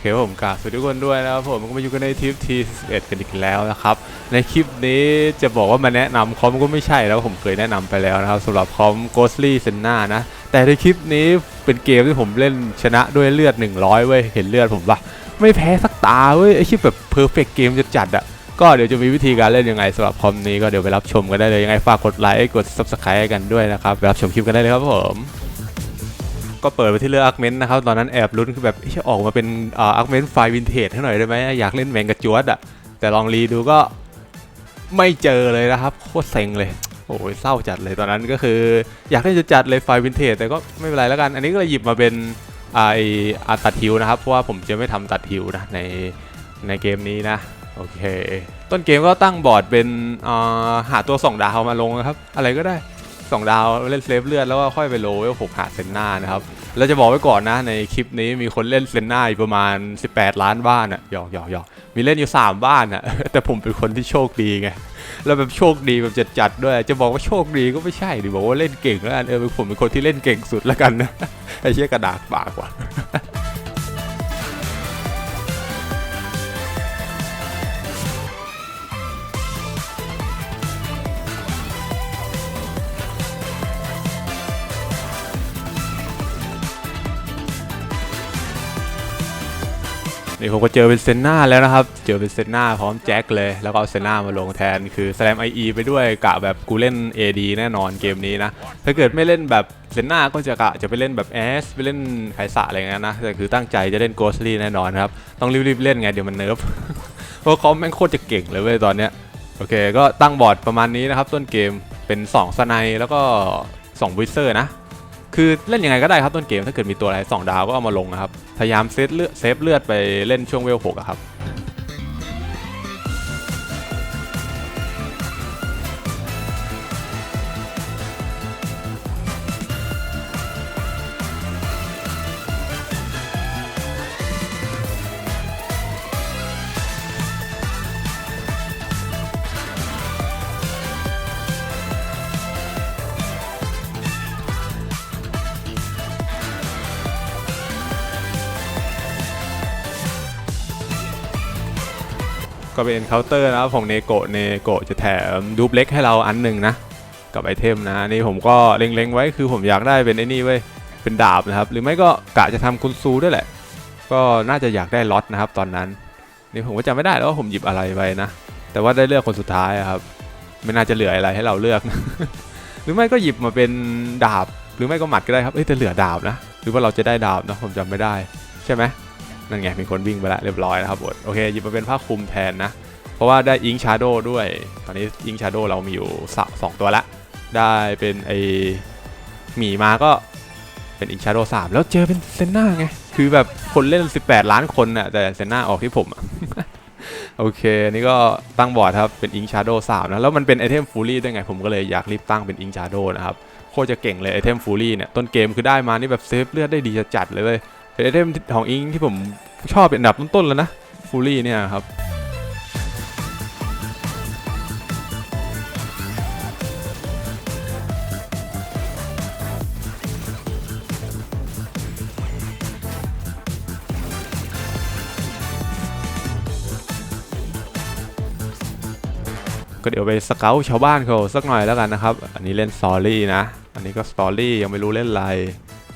เคผมกราบสวัสดีทุกคนด้วยนะครับผมก็มาอยู่กันในทริปที11กันอีกแล้วนะครับ ในคลิปนี้จะบอกว่ามาแนะนำคอมก็ไม่ใช่แล้วผมเคยแนะนำไปแล้วนะครับสำหรับคอม Ghostly Senna นะ แต่ในคลิปนี้เป็นเกมที่ผมเล่นชนะด้วยเลือด 100 เว้ย เห็นเลือดผมปะไม่แพ้สักตาเว้ย ไอชิปแบบเพอร์เฟกเกมจะจัดอะก็เดี๋ยวจะมีวิธีการเล่นยังไงสำหรับคอมนี้ก็เดี๋ยวไปรับชมกันได้เลยยังไงฝากกดไลค์กด Subscribe กันด้วยนะครับไปรับชมคลิปกันได้เลยครับผม ก็เปิดไปที่เรื่องอาร์คเมนต์นะครับ ตอนนั้นแอบลุ้นคือแบบเฮ้ยออกมาเป็นอาร์คเมนต์ไฟวินเทจให้หน่อยได้ไหมอยากเล่นแมงกะจวดอะแต่ลองรีดูก็ไม่เจอเลยนะครับ โคตรเซ็งเลย โอ้ยเศร้าจัดเลยตอนนั้นก็คือ อยากเล่นจะจัดเลยไฟวินเทจแต่ก็ไม่เป็นไรแล้วกัน อันนี้ก็เลยหยิบมาเป็นไออาตัดฮิวนะครับ เพราะว่าผมจะไม่ทำตัดฮิวนะในในเกมนี้นะ โอเค ต้นเกมก็ตั้งบอร์ดเป็นาหาตัวส่องดาวมาลงนะครับ อะไรก็ได้ สองดาวเล่นเซฟเลือดแล้วก็ค่อยไปโลเวลหกหาเซนนานะครับแล้วจะบอกไว้ก่อนนะในคลิปนี้มีคนเล่นเซนนาอยู่ประมาณ 18 ล้านบ้านอะหยอกหยอกหยอกมีเล่นอยู่ 3 บ้านอะแต่ผมเป็นคนที่โชคดีไงแล้วแบบโชคดีแบบจัดจัดด้วย จะบอกว่าโชคดีก็ไม่ใช่ดิบอกว่าเล่นเก่งแล้วกันเออผมเป็นคนที่เล่นเก่งสุดแล้วกันนะไอ้เชี่ยกระดาษปากว่ะ นี่ผมก็เจอเป็นเซนนาแล้วนะครับ เจอเป็นเซนนาพร้อมแจ็คเลย แล้วก็เอาเซนนามาลงแทน คือแสลมไอไปด้วยกะแบบกูเล่น AD แน่นอนเกมนี้นะ ถ้าเกิดไม่เล่นแบบเซนนาก็จะกะจะไปเล่นแบบแอสไปเล่นไคสะอะไรเงี้ยนะ แต่คือตั้งใจจะเล่นโกสลี่แน่นอนครับ ต้องรีบๆเล่นไงเดี๋ยวมันเนิร์ฟ เพราะเขาแม่งโคตรจะเก่งเลยเว้ยตอนเนี้ย โอเค ก็ตั้งบอร์ดประมาณนี้นะครับต้นเกมเป็น2สไนแล้วก็2วิเซอร์นะ คือเล่นยังไงก็ได้ครับต้นเกมถ้าเกิดมีตัวอะไรสองดาวก็เอามาลงนะครับ พยายามเซฟเลือดเซฟเลือดไปเล่นช่วงเวลหกครับ เป็นเคาน์เตอร์นะครับของเนโกะเนโกะจะแถมดูปเล็กให้เราอันหนึ่งนะ กับไอเทมนะนี่ผมก็เล็งๆไว้คือผมอยากได้เป็นไอ้นี่เว้ยเป็นดาบนะครับ หรือไม่ก็กะจะทำกุนซูด้วยแหละ ก็น่าจะอยากได้ล็อตนะครับตอนนั้น นี่ผมก็จำไม่ได้แล้วว่าผมหยิบอะไรไปนะ แต่ว่าได้เลือกคนสุดท้ายครับ ไม่น่าจะเหลืออะไรให้เราเลือก หรือไม่ก็หยิบมาเป็นดาบ หรือไม่ก็หมัดก็ได้ครับเอ้ยแต่เหลือดาบนะ หรือว่าเราจะได้ดาบนะผมจำไม่ได้ ใช่ไหม นั่นไงมีคนวิ่งไปแล้วเรียบร้อยนะครับบทโอเคหยิบมาเป็นผ้าคลุมแทนนะ เพราะว่าได้อิงชาร์โดด้วย ตอนนี้อิงชาร์โดเรามีอยู่สองตัวละ ได้เป็นไอหมีมาก็เป็นอิงชาร์โดสามแล้วเจอเป็นเซนนาไง คือแบบคนเล่น 18 ล้านคนน่ะแต่เซนนาออกที่ผมโอเค นี่ก็ตั้งบอร์ดครับ เป็นอิงชาร์โดสามนะ แล้วมันเป็นไอเทมฟูลี่ด้วยไง ผมก็เลยอยากรีบตั้งเป็นอิงชาร์โดนะครับ โคตรจะเก่งเลยไอเทมฟูลี่เนี่ย ต้นเกมคือได้มานี่แบบเซฟเลือดได้ดีจัดเลย เว้ยเป็นไอเทมของอิงที่ผมชอบเป็นอันดับต้นๆแล้วนะฟูลี่เนี่ยครับก็เดี๋ยวไปสเกลชาวบ้านเขาสักหน่อยแล้วกันนะครับ อันนี้เล่นสตอรี่นะ อันนี้ก็สตอรี่ยังไม่รู้เล่นอะไร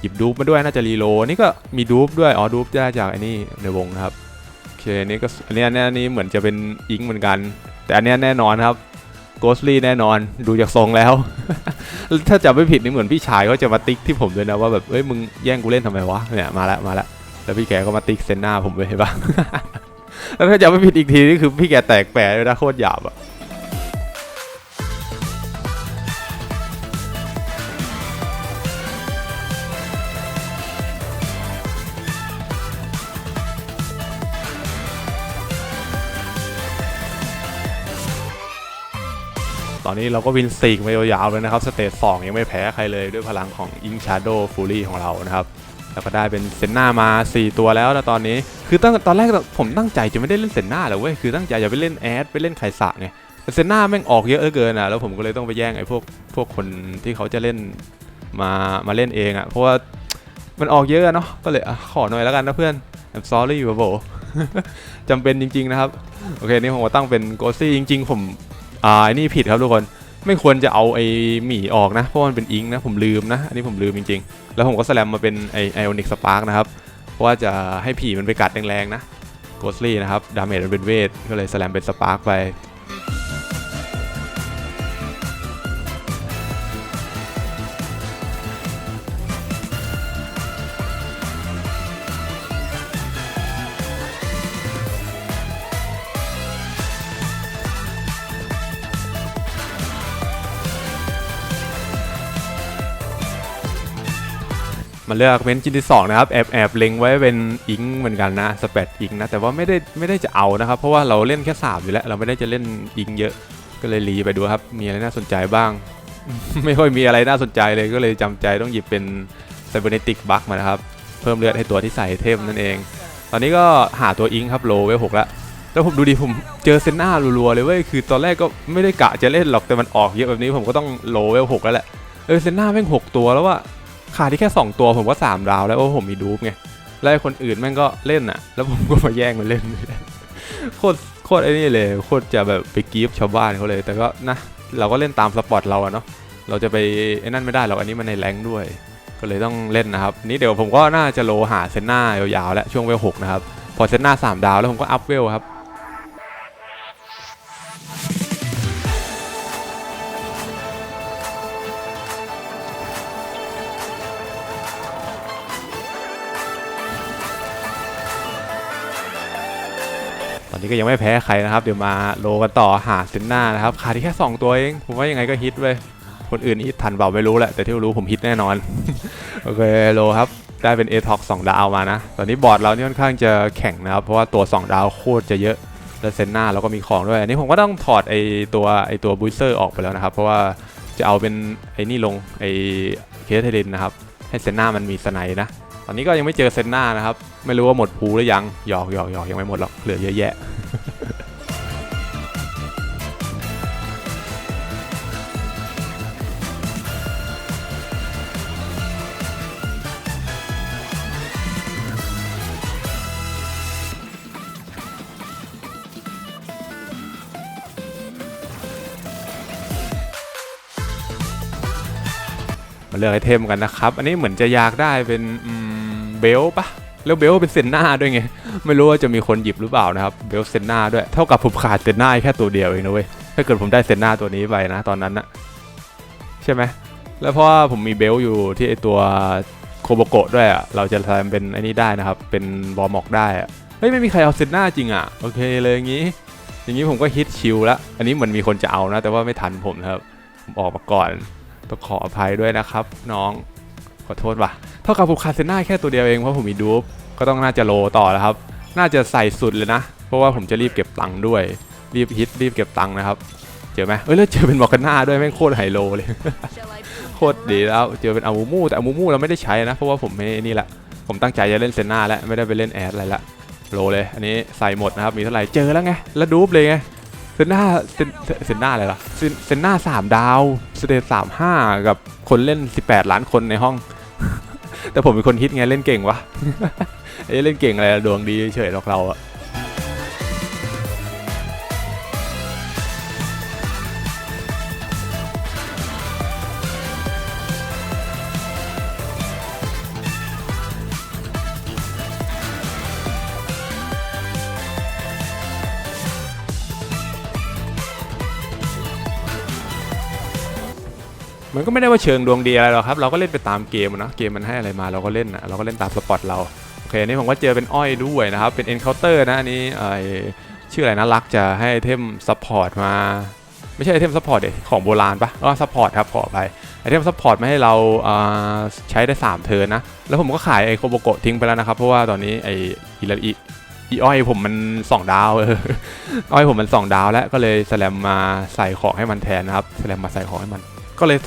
หยิบดูปมาด้วยน่าจะรีโลนี่ก็มีดูปด้วยอ๋อดูปได้จากไอ้นี่ในวงนะครับโอเคอันนี้ก็อันนี้อันนี้เหมือนจะเป็นอิงเหมือนกัน แต่อันนี้แน่นอนครับโกสลี่แน่นอนดูจากทรงแล้ว ถ้าจำไม่ผิดนี่เหมือนพี่ชายเขาจะมาติ๊กที่ผมด้วยนะว่าแบบเอ้ยมึงแย่งกูเล่นทำไมวะเนี่ยมาแล้วมาแล้วแล้วพี่แกก็มาติ๊กเซนหน้าผมเลยเห็นปะแล้วถ้าจำไม่ผิดอีกทีนี่คือพี่แกแตกแปะเลยนะโคตรหยาบอะ อนนี้เราก็วินสีกมายาวๆเลยนะครับสเตจสองยังไม่แพ้ใครเลยด้วยพลังของอิงชาร์โดฟูลี่ของเรานะครับแล้วก็ได้เป็นเซนนามา 4 ตัวแล้วนะตอนนี้ คือตั้งตอนแรกผมตั้งใจจะไม่ได้เล่นเซนนาเลยเว้ยคือตั้งใจจะไปเล่นแอดไปเล่นไคสะไงแต่เซนนาแม่งออกเยอะเกินอะแล้วผมก็เลยต้องไปแย่งไอ้พวกพวกคนที่เขาจะเล่นมามาเล่นเองอะเพราะว่ามันออกเยอะเนาะก็เลยอขอหน่อยแล้วกันนะเพื่อน I'm sorry บโบจำเป็นจริง ๆ นะครับ โอเค นี่ผมตั้งเป็นโกซี่จริง ๆ ผม อ่าอ้นี่ผิดครับทุกคนไม่ควรจะเอาไอ้หมีออกนะ เพราะมันเป็นอิงนะ ผมลืมนะ อันนี้ผมลืมจริงๆ แล้วผมก็สแลมมาเป็นไอไอออนิกสปาร์กนะครับ เพราะว่าจะให้ผีมันไปกัดแรงๆนะโกสลี่นะครับ ดาเมจมันเป็นเวท ก็เลยสแลมเป็นสปาร์กไป มาเลือกเม้นชิ้นที่สองนะครับแอบแอบเล็งไว้เป็นอิงเหมือนกันนะสเปดอิงนะแต่ว่าไม่ได้ไม่ได้จะเอานะครับ เพราะว่าเราเล่นแค่สามอยู่แล้วเราไม่ได้จะเล่นอิงเยอะก็เลยรีไปดูครับมีอะไรน่าสนใจบ้าง ไม่ค่อยมีอะไรน่าสนใจเลยก็เลยจำใจต้องหยิบเป็นไซเบอร์เนติกบัคมานะครับ เพิ่มเลือดให้ตัวที่ใส่เทมนั่นเอง ตอนนี้ก็หาตัวอิงครับโลเวลหกแล้วแล้วผมดูดิผมเจอเซนน่ารัวๆเลยเว้ยคือตอนแรกก็ไม่ได้กะจะเล่นหรอกแต่มันออกเยอะแบบนี้ผมก็ต้องโลเวลหกแล้วแหละเออเซนน่าแม่งหกตัวแล้วว่า ขาดที่แค่ 2 ตัวผมก็3ดาวแล้วเพราะผมมีดูปไงแล้วไอคนอื่นแม่งก็เล่นอะ แล้วผมก็มาแย่งมันเล่นโคตรโคตรไอ้นี่เลยโคตรจะแบบไปกีฟชาวบ้านเขาเลย แต่ก็นะเราก็เล่นตามสปอร์ตเราอะเนาะเราจะไปไอ้นั่นไม่ได้หรอกอันนี้มันในแรงด้วย ก็เลยต้องเล่นนะครับนี่เดี๋ยวผมก็น่าจะโลหาเซนหน้ายาวๆแล้วช่วงเวลหกนะครับพอเซนหน้าสามดาวแล้วผมก็อัพเวลครับ นี้ก็ยังไม่แพ้ใครนะครับ เดี๋ยวมาโลกันต่อหาเซนนานะครับขาดที่แค่ 2 ตัวเอง ผมว่ายังไงก็ฮิตเว้ยคนอื่นฮิตทันเปล่าไม่รู้แหละ แต่ที่รู้ผมฮิตแน่นอน โอเคโลครับ ได้เป็น a t o x 2 ดาวมานะ ตอนนี้บอร์ดเรานี่ค่อนข้างจะแข็งนะครับ เพราะว่าตัว 2 ดาวโคตรจะเยอะ แล้วเซนนาเราก็มีของด้วย อันนี้ผมก็ต้องถอดไอตัวไอตัวบูสเซอร์ออกไปแล้วนะครับ เพราะว่าจะเอาเป็นไอนี่ลงไอเคสเทลินนะครับ ให้เซนนามันมีสไนนะ ตอนนี้ก็ยังไม่เจอเซนหน้านะครับ ไม่รู้ว่าหมดภูหรือยังหยอกหยอกหยอกยังไม่หมดหรอกเหลือเยอะแยะมาเลือกไอเทมกันนะครับ อันนี้เหมือนจะอยากได้เป็นอืม เบลปะแล้วเบลเป็นเซนนาด้วยไง ไม่รู้ว่าจะมีคนหยิบหรือเปล่านะครับ เบลเซนนาด้วย เท่ากับผมขาดเซนนาแค่ตัวเดียวเองนะเว้ย ถ้าเกิดผมได้เซนนาตัวนี้ไปนะตอนนั้นนะใช่ไหม แล้วเพราะว่าผมมีเบลอยู่ที่ไอตัวโคโบโกะด้วยอะเราจะทำเป็นไอ้นี้ได้นะครับ เป็นบอมอกได้อะเฮ้ยไม่มีใครเอาเซนนาจริงอะโอเคเลยอย่างนี้ อย่างนี้ผมก็ฮิตชิลล้วอันนี้เหมือนมีคนจะเอานะ แต่ว่าไม่ทันผมนะครับ ผมออกมาก่อน ต้องขออภัยด้วยนะครับ น้อง ขอโทษว่ะ เท่ากับผมคาเซน่าแค่ตัวเดียวเองเพราะผมมีดูฟก็ต้องน่าจะโลต่อแล้วครับ น่าจะใส่สุดเลยนะ เพราะว่าผมจะรีบเก็บตังค์ด้วย รีบฮิตรีบเก็บตังค์นะครับ เจอไหมเอ้ยแล้วเจอเป็นบอกกันหน้าด้วยแม่งโคตรไฮโลเลย โคตรดีแล้วเจอเป็นอามูมูแต่อามูมูเราไม่ได้ใช้นะ เพราะว่าผมไม่นี่แหละ ผมตั้งใจจะเล่นเซน่าแล้วไม่ได้ไปเล่นแอดอะไรละโลเลย อันนี้ใส่หมดนะครับ มีเท่าไหร่เจอแล้วไง แล้วดูฟเลยไงเซนหน้าเซนเซนหน้าอะไรล่ะเซนเซนหน้าสามดาวสเตทสามห้ากับคนเล่น 18 ล้านคนในห้อง แต่ผมเป็นคนฮิตไงเล่นเก่งวะเอ้ยเล่นเก่งอะไรดวงดีเฉยๆหรอกเราอะ ไม่ได้ว่าเชิงดวงดีอะไรหรอกครับ เราก็เล่นไปตามเกมเนาะเกมมันให้อะไรมาเราก็เล่นอะเราก็เล่นตามสปอตเราโอเคอันนี้ผมก็เจอเป็นอ้อยด้วยนะครับ เป็น Encounter นะอันนี้ไอชื่ออะไรนะรักจะให้ไอเทมซัพพอร์ตมา ไม่ใช่ไอเทมซัพพอร์ตเดของโบราณปะอ๋อซัพพอร์ตครับขอไปไอเทมซัพพอร์ตมาให้เราใช้ได้ 3 เทิร์นนะ แล้วผมก็ขายไอโคโบโกะทิ้งไปแล้วนะครับ เพราะว่าตอนนี้ไออีลาอีอีอ้อยผมมัน 2 ดาวเอออ้อยผมมัน 2 ดาวแล้วก็เลยแสลมมาใส่ของให้มันแทนนะครับแสลมมาใส่ของให้มัน ก็เลย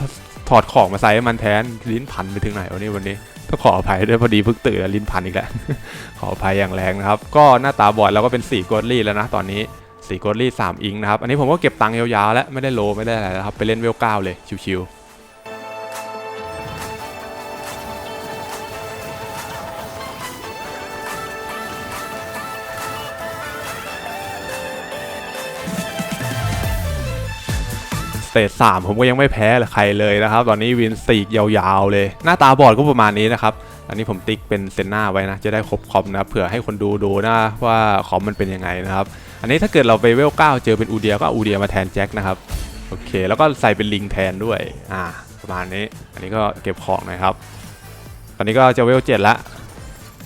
ถอดของมาใส่ให้มันแทนลิ้นพันไปถึงไหนวันนี้วันนี้ต้องขออภัยด้วยพอดีเพิ่งตื่นแล้วลิ้นพันอีกแล้ว ขออภัยอย่างแรงนะครับ ก็หน้าตาบอดเราก็เป็น4กอดลี่แล้วนะตอนนี้สี่กดลี่สามอิงนะครับ อันนี้ผมก็เก็บตังค์ยาวๆแล้วไม่ได้โลไม่ได้อะไรแล้วครับไปเล่นเวลเก้าเลยชิว เตจสามผมก็ยังไม่แพ้ใครเลยนะครับ ตอนนี้วินสีกยาวๆเลย หน้าตาบอร์ดก็ประมาณนี้นะครับ อันนี้ผมติ๊กเป็นเซนหน้าไว้นะ จะได้ครบคอมนะเผื่อให้คนดูดูนะว่าคอมมันเป็นยังไงนะครับ อันนี้ถ้าเกิดเราไปเวลเก้าเจอเป็นอูเดียก็อูเดียมาแทนแจ็คนะครับโอเค แล้วก็ใส่เป็นลิงแทนด้วยอ่าประมาณนี้ อันนี้ก็เก็บของหนะครับ ตอนนี้ก็จะเวลเจ็ดละ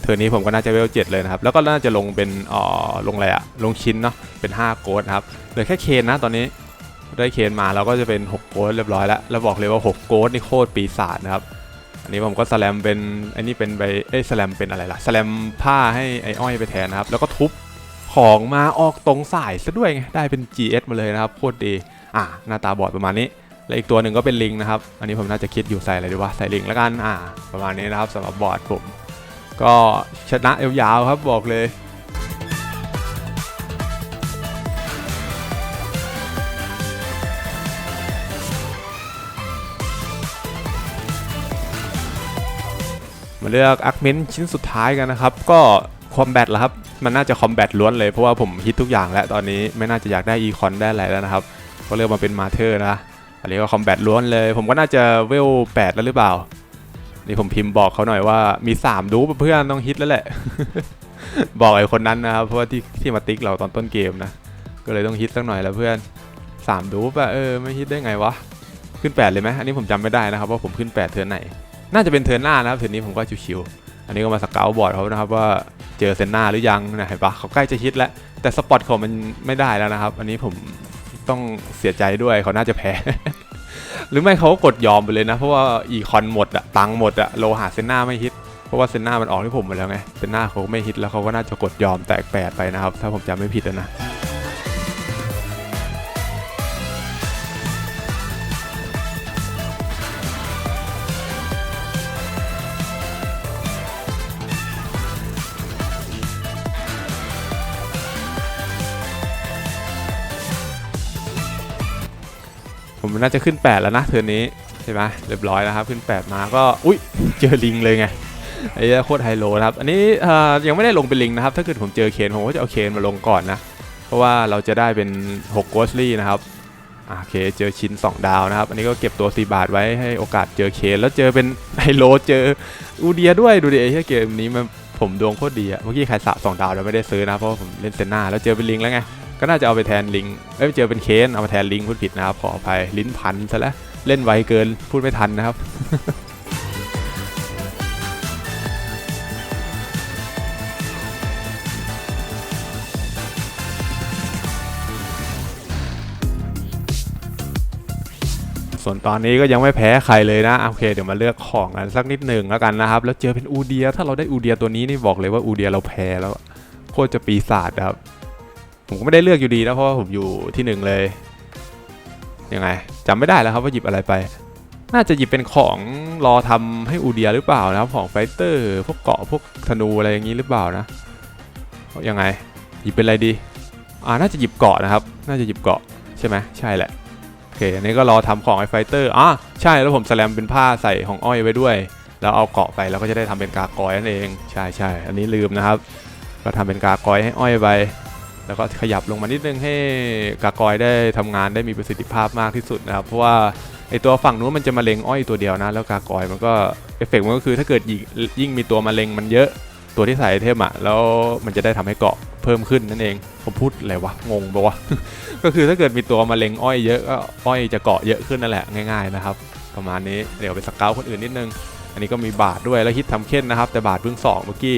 เทอร์นี้ผมก็น่าจะเวลเจ็ดเลยนะครับ แล้วก็น่าจะลงเป็นอ่อลงอะไรอะลงชิ้นเนาะเป็น5โกดนะครับเหลือแค่เคนนะตอนนี้ ได้เคนมาเราก็จะเป็น 6 โกดเรียบร้อยแล้วแล้วบอกเลยว่า 6 โกดนี่โคตรปีศาจนะครับ อันนี้ผมก็สแลมเป็นอันนี้เป็นใบเอ้ยสแลมเป็นอะไรล่ะสแลมผ้าให้ไอ้อ้อยไปแทนนะครับ แล้วก็ทุบของมาออกตรงสายซะด้วยไงได้เป็น GS มาเลยนะครับโคตรดีอ่าหน้าตาบอดประมาณนี้และอีกตัวหนึ่งก็เป็นลิงนะครับ อันนี้ผมน่าจะคิดอยู่ใส่อะไรดีวะใส่ลิงแล้วกัน อ่า ประมาณนี้นะครับสำหรับบอร์ดผม ก็ชนะยาวๆครับบอกเลย มาเลือกอาร์คเมนชิ้นสุดท้ายกันนะครับ ก็คอมแบทละครับ มันน่าจะคอมแบทล้วนเลยเพราะว่าผมฮิตทุกอย่างแล้วตอนนี้ไม่น่าจะอยากได้อีคอนได้อะไรแล้วนะครับ ก็เลือกมาเป็นมาเธอร์นะอันนี้ก็คอมแบทล้วนเลย ผมก็น่าจะเวล8แล้วหรือเปล่า นี่ผมพิมพ์บอกเขาหน่อยว่ามี 3 ดูเพื่อนต้องฮิตแล้วแหละ บอกไอ้คนนั้นนะครับเพราะว่าที่ที่มาติ๊กเราตอนต้นเกมนะ ก็เลยต้องฮิตสักหน่อยแล้วเพื่อน 3 ดูปะเออไม่ฮิตได้ไงวะ ขึ้น 8 เลยไหมอันนี้ผมจำไม่ได้นะครับว่าผมขึ้น 8 เทือนไหน น่าจะเป็นเทิร์นหน้านะครับเทิร์นนี้ผมก็ชิวๆอันนี้ก็มาสเกลบอร์ดเขานะครับว่าเจอเซนหน้าหรือยังนะเห็นปะเขาใกล้จะฮิตแล้วแต่สปอตของมันไม่ได้แล้วนะครับ อันนี้ผมต้องเสียใจด้วยเขาน่าจะแพ้ หรือไม่เขาก็กดยอมไปเลยนะ เพราะว่าอีคอนหมดอะตังค์หมดอะโลหะเซนหน้าไม่ฮิตเพราะว่าเซนหน้ามันออกที่ผมไปแล้วไงเซนหน้าเขาไม่ฮิตแล้วเขาก็น่าจะกดยอมแตกแปดไปนะครับ ถ้าผมจำไม่ผิดนะ มน่าจะขึ้น 8 แล้วนะเทือนนี้ใช่ไหมเรียบร้อยแล้วครับ ขึ้น 8 มาก็อุ้ยเจอลิงเลยไงไอ้เหี้ยโคตรไฮโลนะครับ อันนี้ยังไม่ได้ลงเป็นลิงนะครับ ถ้าเกิดผมเจอเคนผมก็จะเอาเคนมาลงก่อนนะ เพราะว่าเราจะได้เป็น6โกสลี่นะครับโอเคเจอชิ้น 2 ดาวนะครับ อันนี้ก็เก็บตัว 4 บาทไว้ให้โอกาสเจอเคนแล้วเจอเป็นไฮโลเจออูเดียด้วยดูดิไอ้เหี้ยเกมนี้มันผมดวงโคตรดีอะเมื่อกี้ใครสะสองดาวเราไม่ได้ซื้อนะเพราะผมเล่นเซนหน้าแล้วเจอเป็นลิงแล้วไง ก็น่าจะเอาไปแทนลิงเอ้ยเจอเป็นเคนเอามาแทนลิงพูดผิดนะครับขออภัยลิ้นพันซะแล้วเล่นไวเกินพูดไม่ทันนะครับส่วนตอนนี้ก็ยังไม่แพ้ใครเลยนะโอเคเดี๋ยวมาเลือกของกันสักนิดหนึ่งแล้วกันนะครับ แล้วเจอเป็นอูเดีย ถ้าเราได้อูเดียตัวนี้นี่บอกเลยว่าอูเดียเราแพ้แล้ว โคตรจะปีศาจครับ ผมก็ไม่ได้เลือกอยู่ดีนะเพราะว่าผมอยู่ที่หนึ่งเลยยังไงจำไม่ได้แล้วครับว่าหยิบอะไรไป น่าจะหยิบเป็นของรอทำให้อูเดียหรือเปล่านะครับของไฟเตอร์พวกเกาะพวกธนูอะไรอย่างนี้หรือเปล่านะยังไงหยิบเป็นอะไรดีอ่าน่าจะหยิบเกาะนะครับ น่าจะหยิบเกาะใช่ไหมใช่แหละโอเคอันนี้ก็รอทำของไอ้ไฟเตอร์อะใช่แล้วผมสแลมเป็นผ้าใส่ของอ้อยไว้ด้วย แล้วเอาเกาะไปแล้วก็จะได้ทำเป็นกากอยนั่นเอง ใช่ใช่อันนี้ลืมนะครับ ก็ทำเป็นกากอยให้อ้อยไป แล้วก็ขยับลงมานิดนึงให้กากอยได้ทำงานได้มีประสิทธิภาพมากที่สุดนะครับ เพราะว่าไอตัวฝั่งนู้นมันจะมาเล็งอ้อยตัวเดียวนะ แล้วกากอยมันก็เอฟเฟกต์มันก็คือถ้าเกิดยิ่งยิ่งมีตัวมาเล็งมันเยอะตัวที่ใส่ไอเทมอะแล้วมันจะได้ทำให้เกาะเพิ่มขึ้นนั่นเองผมพูดอะไรวะงงปะวะก็คือถ้าเกิดมีตัวมาเล็งอ้อยเยอะก็อ้อยจะเกาะเยอะขึ้นนั่นแหละง่ายๆนะครับประมาณนี้เดี๋ยวไปสเกลคนอื่นนิดนึง อันนี้ก็มีบาทด้วยแล้วฮิตทำเค้นนะครับ แต่บาทเพิ่งสองเมื่อกี้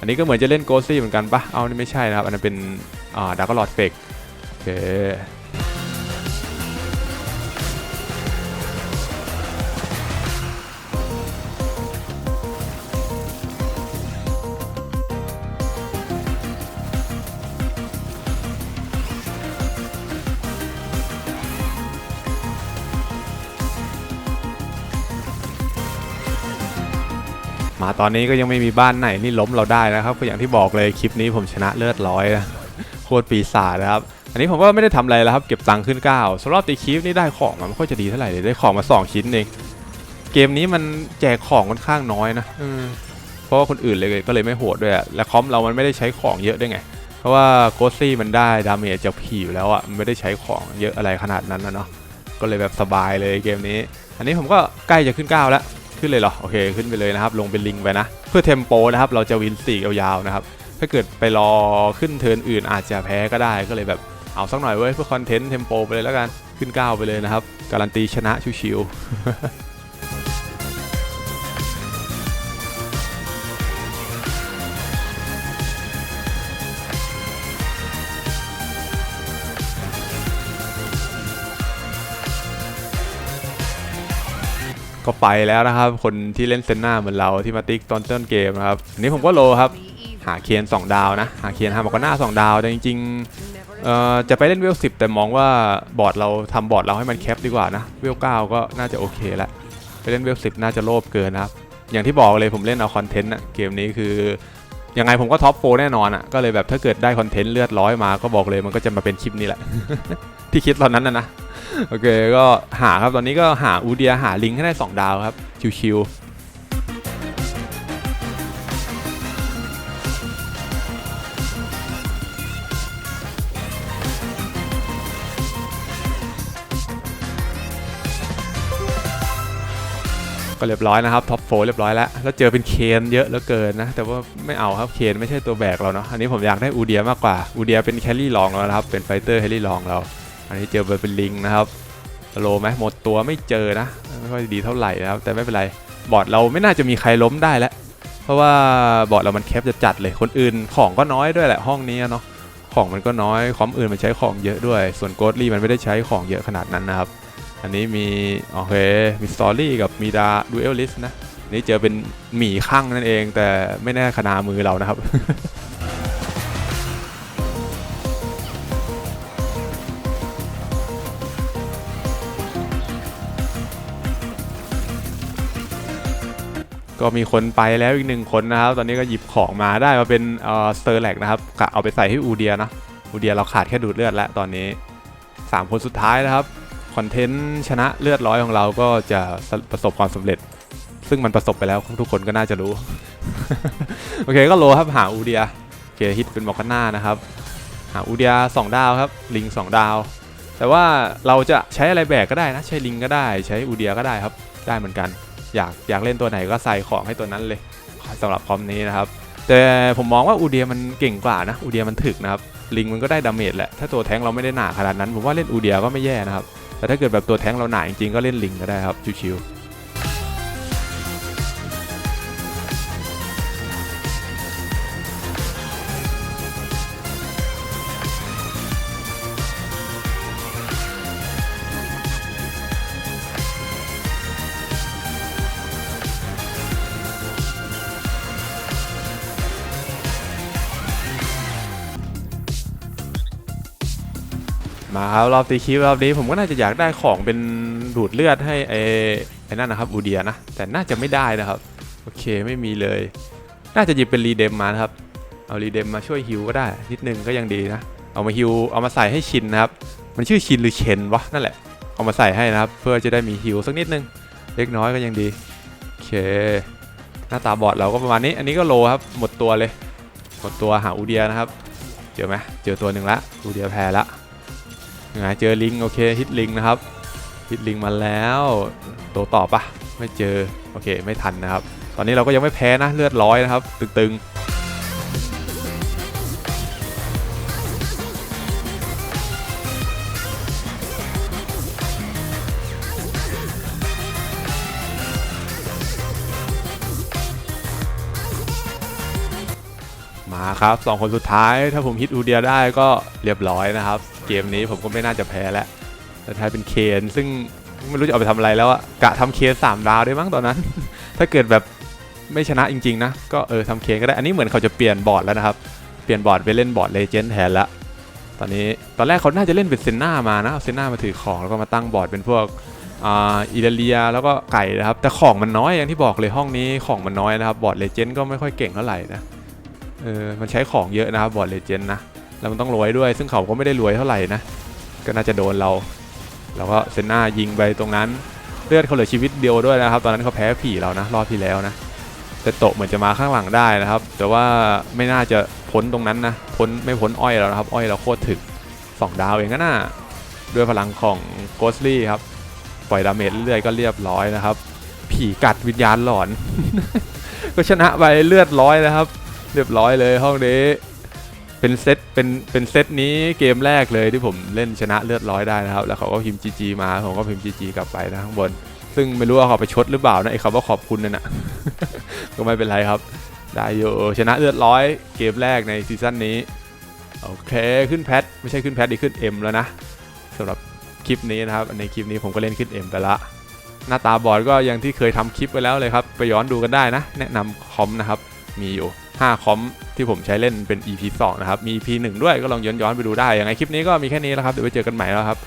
อันนี้ก็เหมือนจะเล่นโกซี่เหมือนกันปะเอานี่ไม่ใช่นะครับ อันนั้นเป็นอ่าดาร์กลอดเฟกโอเค มาตอนนี้ก็ยังไม่มีบ้านไหนนี่ล้มเราได้นะครับก็อย่างที่บอกเลยคลิปนี้ผมชนะเลือดร้อยนะโคตรปีศาจนะครับอันนี้ผมก็ไม่ได้ทำอะไรแล้วครับเก็บตังค์ขึ้น9สำหรับตีคลิปนี่ได้ของมาไม่ค่อยจะดีเท่าไหร่เลยได้ของมา 2 ชิ้นเองเกมนี้มันแจกของค่อนข้างน้อยนะเออเพราะว่าคนอื่นเลยก็เลยไม่โหดด้วยอะและคอมเรามันไม่ได้ใช้ของเยอะด้วยไง เพราะว่าโกซี่มันได้ดาเมจจากผีอยู่แล้วอะมันไม่ได้ใช้ของเยอะอะไรขนาดนั้นนะเนาะก็เลยแบบสบายเลยเกมนี้ อันนี้ผมก็ใกล้จะขึ้น9แล้ว ขึ้นเลยเหรอ โอเค ขึ้นไปเลยนะครับ ลงเป็นลิงไปนะ เพื่อเทมโปนะครับ เราจะวินสี่ยาวๆนะครับ ถ้าเกิดไปรอขึ้นเทิร์นอื่นอาจจะแพ้ก็ได้ ก็เลยแบบเอาสักหน่อยเว้ย เพื่อคอนเทนต์เทมโปไปเลยแล้วกัน ขึ้น9ไปเลยนะครับ การันตีชนะชิวๆ ก็ไปแล้วนะครับ คนที่เล่นเซนนาเหมือนเราที่มาติ๊กตอนต้นเกมนะครับอันนี้ผมก็โลครับหาเคียน 2 ดาวนะ หาเคียนหาบอกก็หน้า 2 ดาวแต่จริงๆเออจะไปเล่นเวล10แต่มองว่าบอร์ดเราทำบอร์ดเราให้มันแคปดีกว่านะเวล9ก็น่าจะโอเคแล้วไปเล่นเวล10น่าจะโลภเกินนะครับอย่างที่บอกเลยผมเล่นเอาคอนเทนต์อะเกมนี้คือยังไงผมก็ท็อปโฟแน่นอนอะก็เลยแบบถ้าเกิดได้คอนเทนต์เลือดร้อยมาก็บอกเลยมันก็จะมาเป็นคลิปนี้แหละ ที่คิดตอนนั้นนะนะ โอเคก็หาครับตอนนี้ก็หาอูเดียหาลิงให้ได้ 2 ดาวครับ ชิวๆก็เรียบร้อยนะครับท็อปโฟเรียบร้อยแล้ว แล้วเจอเป็นเคนเยอะเหลือเกินนะ แต่ว่าไม่เอาครับเคนไม่ใช่ตัวแบกเราเนาะอันนี้ผมอยากได้อูเดียมากกว่าอูเดียเป็นแคลรี่รองเรานะครับ เป็นไฟเตอร์แคลรี่รองเรา อันนี้เจอเป็นลิงนะครับโลไหมหมดตัวไม่เจอนะ ไม่ค่อยดีเท่าไหร่นะครับ แต่ไม่เป็นไร บอร์ดเราไม่น่าจะมีใครล้มได้แล้ว เพราะว่าบอร์ดเรามันแคปจะจัดเลย คนอื่นของก็น้อยด้วยแหละห้องนี้เนาะ ของมันก็น้อย คอมอื่นมันใช้ของเยอะด้วย ส่วนโกดลี่มันไม่ได้ใช้ของเยอะขนาดนั้นนะครับ อันนี้มีโอเค มีสตอรี่กับมีดาดูเอลลิสนะนนี่เจอเป็นหมีข้างนั่นเอง แต่ไม่แน่ขนามือเรานะครับ ก็มีคนไปแล้วอีกหนึ่งคนนะครับ ตอนนี้ก็หยิบของมาได้มาเป็นเอ่อสเตอร์แลกนะครับกะเอาไปใส่ให้อูเดียนะ อูเดียเราขาดแค่ดูดเลือดแล้วตอนนี้ 3 คนสุดท้ายนะครับ คอนเทนต์ชนะเลือดร้อยของเราก็จะประสบความสำเร็จ ซึ่งมันประสบไปแล้วทุกคนก็น่าจะรู้ โอเคก็โลครับหาอูเดียโอเคฮิตเป็นมอคาน่านะครับ หาอูเดีย2ดาวครับ ลิง 2 ดาว แต่ว่าเราจะใช้อะไรแบกก็ได้นะ ใช้ลิงก็ได้ ใช้อูเดียก็ได้ครับ ได้เหมือนกัน อยากอยากเล่นตัวไหนก็ใส่ของให้ตัวนั้นเลยสำหรับคอมนี้นะครับ แต่ผมมองว่าอูเดียมันเก่งกว่านะอูเดียมันถึกนะครับลิงมันก็ได้ดาเมจแหละถ้าตัวแท้งเราไม่ได้หนาขนาดนั้นผมว่าเล่นอูเดียก็ไม่แย่นะครับแต่ถ้าเกิดแบบตัวแท้งเราหนาจริงๆก็เล่นลิงก็ได้ครับชิวๆ มาครับรอบตีคิวรอบนี้ผมก็น่าจะอยากได้ของเป็นดูดเลือดให้ไอ้ไอ้นั่นนะครับอูเดียนะ แต่น่าจะไม่ได้นะครับ โอเคไม่มีเลย น่าจะหยิบเป็นรีเดมมานะครับ เอารีเดมมาช่วยฮิวก็ได้ นิดนึงก็ยังดีนะ เอามาฮิวเอามาใส่ให้ชินนะครับ มันชื่อชินหรือเชนวะนั่นแหละ เอามาใส่ให้นะครับ เพื่อจะได้มีฮิวสักนิดนึง เล็กน้อยก็ยังดี โอเค หน้าตาบอดเราก็ประมาณนี้ อันนี้ก็โลครับหมดตัวเลย หมดตัวหาอูเดียนะครับ เจอไหมเจอตัวหนึ่งละอูเดียแพ้ละ ไงเจอลิงโอเคฮิตลิงนะครับฮิตลิงมาแล้วตัวต่อปะไม่เจอโอเคไม่ทันนะครับ ตอนนี้เราก็ยังไม่แพ้นะเลือดร้อยนะครับ ตึงๆมาครับสองคนสุดท้ายถ้าผมฮิตอูเดียได้ก็เรียบร้อยนะครับ เกมนี้ผมก็ไม่น่าจะแพ้แล้ว แต่ท้ายเป็นเคนซึ่งไม่รู้จะเอาไปทำอะไรแล้วอะกะทำเคนสามดาวได้มั้งตอนนั้น ถ้าเกิดแบบไม่ชนะจริง ๆ นะ ก็เออทำเคนก็ได้ อันนี้เหมือนเขาจะเปลี่ยนบอร์ดแล้วนะครับ เปลี่ยนบอร์ดไปเล่นบอร์ดเลเจนด์แทนละ ตอนนี้ตอนแรกเขาน่าจะเล่นเป็นเซนนามานะเอาเซนนามาถือของแล้วก็มาตั้งบอร์ดเป็นพวกอิตาเลียแล้วก็ไก่นะครับ แต่ของมันน้อยอย่างที่บอกเลยห้องนี้ของมันน้อยนะครับ บอร์ดเลเจนด์ก็ไม่ค่อยเก่งเท่าไหร่นะเออมันใช้ของเยอะนะครับบอร์ดเลเจนด์นะ แล้วมันต้องรวยด้วย ซึ่งเขาก็ไม่ได้รวยเท่าไหร่นะ ก็น่าจะโดนเราเราก็เซนนายิงไปตรงนั้น เลือดเขาเหลือชีวิตเดียวด้วยนะครับ ตอนนั้นเขาแพ้ผีเรานะ รอบที่แล้วนะแต่โตเหมือนจะมาข้างหลังได้นะครับ แต่ว่าไม่น่าจะพ้นตรงนั้นนะพ้นไม่พ้นอ้อยเรานะครับ อ้อยเราโคตรถึกสองดาวเองก็น่าด้วยพลังของโกสลี่ครับ ปล่อยดาเมจเรื่อยๆก็เรียบร้อยนะครับ ผีกัดวิญญาณหลอน ก็ชนะไปเลือดร้อยนะครับ เรียบร้อยเลยห้องนี้ เป็นเซตเป็นเป็นเซตนี้เกมแรกเลยที่ผมเล่นชนะเลือดร้อยได้นะครับ แล้วเขาก็พิมพ์ GG มาผมก็พิมพ์ GG กลับไปนะข้างบน ซึ่งไม่รู้ว่าเขาไปชดหรือเปล่านะไอ้คำว่าขอบคุณนั่นนะก็ไม่เป็นไรครับ ได้อยู่ชนะเลือดร้อยเกมแรกในซีซั่นนี้ โอเคขึ้นแพทไม่ใช่ขึ้นแพทดีขึ้น M แล้วนะสำหรับคลิปนี้นะครับในคลิปนี้ผมก็เล่นขึ้น M ไปละหน้าตาบอร์ดก็อย่างที่เคยทำคลิปไปแล้วเลยครับ ไปย้อนดูกันได้นะ แนะนำคอมนะครับ มีอยู่ 5 คอมที่ผมใช้เล่นเป็น EP 2 นะครับ มี EP 1 ด้วยก็ลองย้อนย้อนๆไปดูได้ ยังไงคลิปนี้ก็มีแค่นี้แล้วครับ เดี๋ยวไปเจอกันใหม่แล้วครับ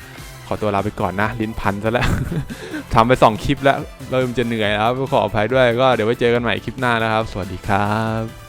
ขอตัวลาไปก่อนนะ ลิ้นพันซะแล้ว ทำไป 2 คลิปแล้ว เริ่มจะเหนื่อยแล้วขออภัยด้วย ก็เดี๋ยวไปเจอกันใหม่คลิปหน้านะครับ สวัสดีครับ